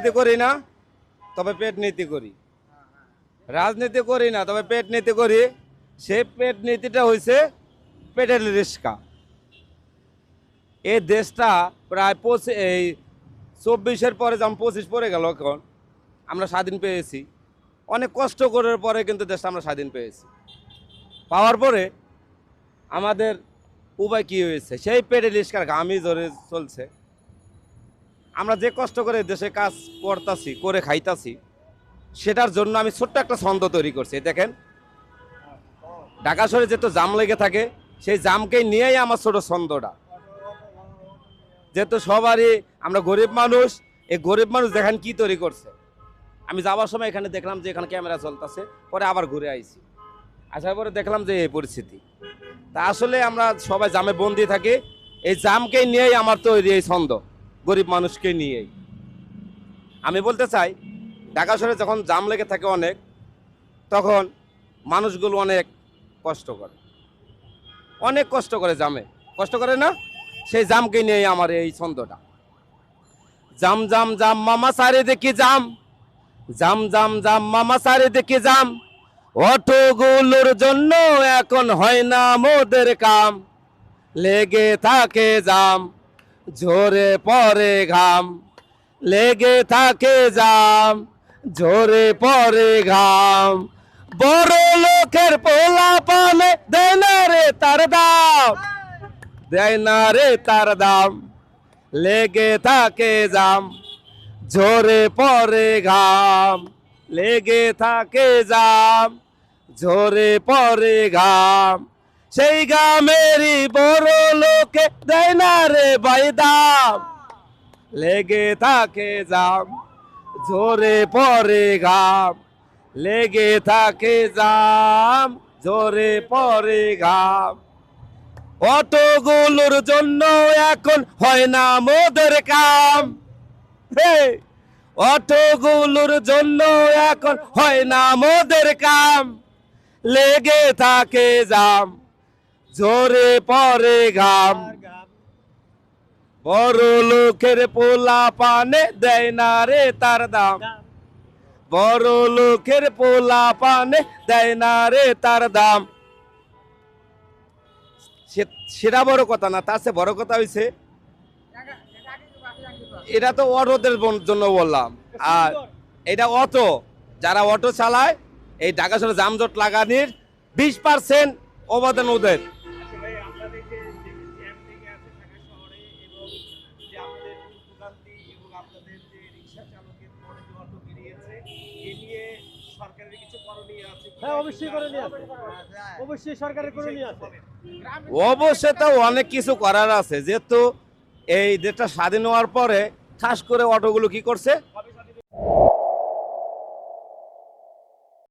রাজনীতি করি না, তবে পেট নীতি করি। রাজনীতি করি না, তবে পেট নীতি করি। সেই পেট নীতিটা হয়েছে পেটের রিস্কা। এই দেশটা প্রায় পঁচিশ এই চব্বিশের পরে যেমন পঁচিশ পরে গেল এখন, আমরা স্বাধীন পেয়েছি। অনেক কষ্ট করার পরে কিন্তু দেশটা আমরা স্বাধীন পেয়েছি। পাওয়ার পরে আমাদের উপায় কি হয়েছে? সেই পেটে রিস্কার ঘামই ধরে চলছে। আমরা যে কষ্ট করে দেশে কাজ করতাছি, করে খাইতাছি, সেটার জন্য আমি ছোট্ট একটা ছন্দ তৈরি করছি। দেখেন, ঢাকা শহরে যেহেতু জাম লেগে থাকে, সেই জামকেই নিয়েই আমার ছোট ছন্দটা। যেহেতু সবারই, আমরা গরিব মানুষ, এই গরিব মানুষ দেখেন কি তৈরি করছে। আমি যাওয়ার সময় এখানে দেখলাম যে এখানে ক্যামেরা চলতেছে, পরে আবার ঘুরে আইছি। আসার পরে দেখলাম যে এই পরিস্থিতি। তা আসলে আমরা সবাই জামে বন্দি থাকি, এই জামকে নিয়েই আমার তৈরি এই ছন্দ। গরিব মানুষকে নিয়েই। আমি বলতে চাই, ঢাকা শহরে যখন জাম লেগে থাকে অনেক, তখন মানুষগুলো অনেক কষ্ট করে। অনেক কষ্ট করে জামে। কষ্ট করে না? সেই জামকে নিয়েই আমার এই ছন্দটা। জাম জাম জাম, মামা সারে দেখি জাম। জাম জাম জাম, মামা সারে দেখি জাম। অটোগুলোর জন্য এখন হয় না মোদের কাম। লেগে থাকে জাম। ঝরে পরে ঘাম, লেগে থাকে জাম। ঝরে পরে ঘাম, বড় লোকের পোলা পানে দেয় না রে তার দাম। দেয় না রে তার দাম, লেগে থাকে জাম। ঝরে পরে ঘাম, লেগে থাকে জাম। ঝরে পরে ঘাম সেই গামেরই বড় লোকে দেয় না রে বাইদাম লেগে থাকে জাম ঝরে পরে ঘাম। লেগে থাকে জাম ঝরে পরে ঘাম। অটোগুলোর জন্য এখন হয় না মোদের কাম। অটোগুলোর জন্য এখন হয় না মোদের কাম। লেগে থাকে জাম জোরে পরে ঘাম। বড় লোকের পোলা পানে দেয় না রে তার দাম। বড় লোকের পোলা পানে দেয় না রে তার দাম। সেটা বড় কথা না তার চেয়ে বড় কথা হয়েছে এটা তো অটোদের জন্য বললাম। আর এটা অটো যারা অটো চালায় এই ঢাকা শহরে যানজট লাগানির বিশ পার্সেন্ট অবদান ওদের। হ্যাঁ অবশ্যই তো অনেক কিছু করার আছে। যেহেতু এই দেশটা স্বাধীন হওয়ার পরে খাস করে অটোগুলো কি করছে?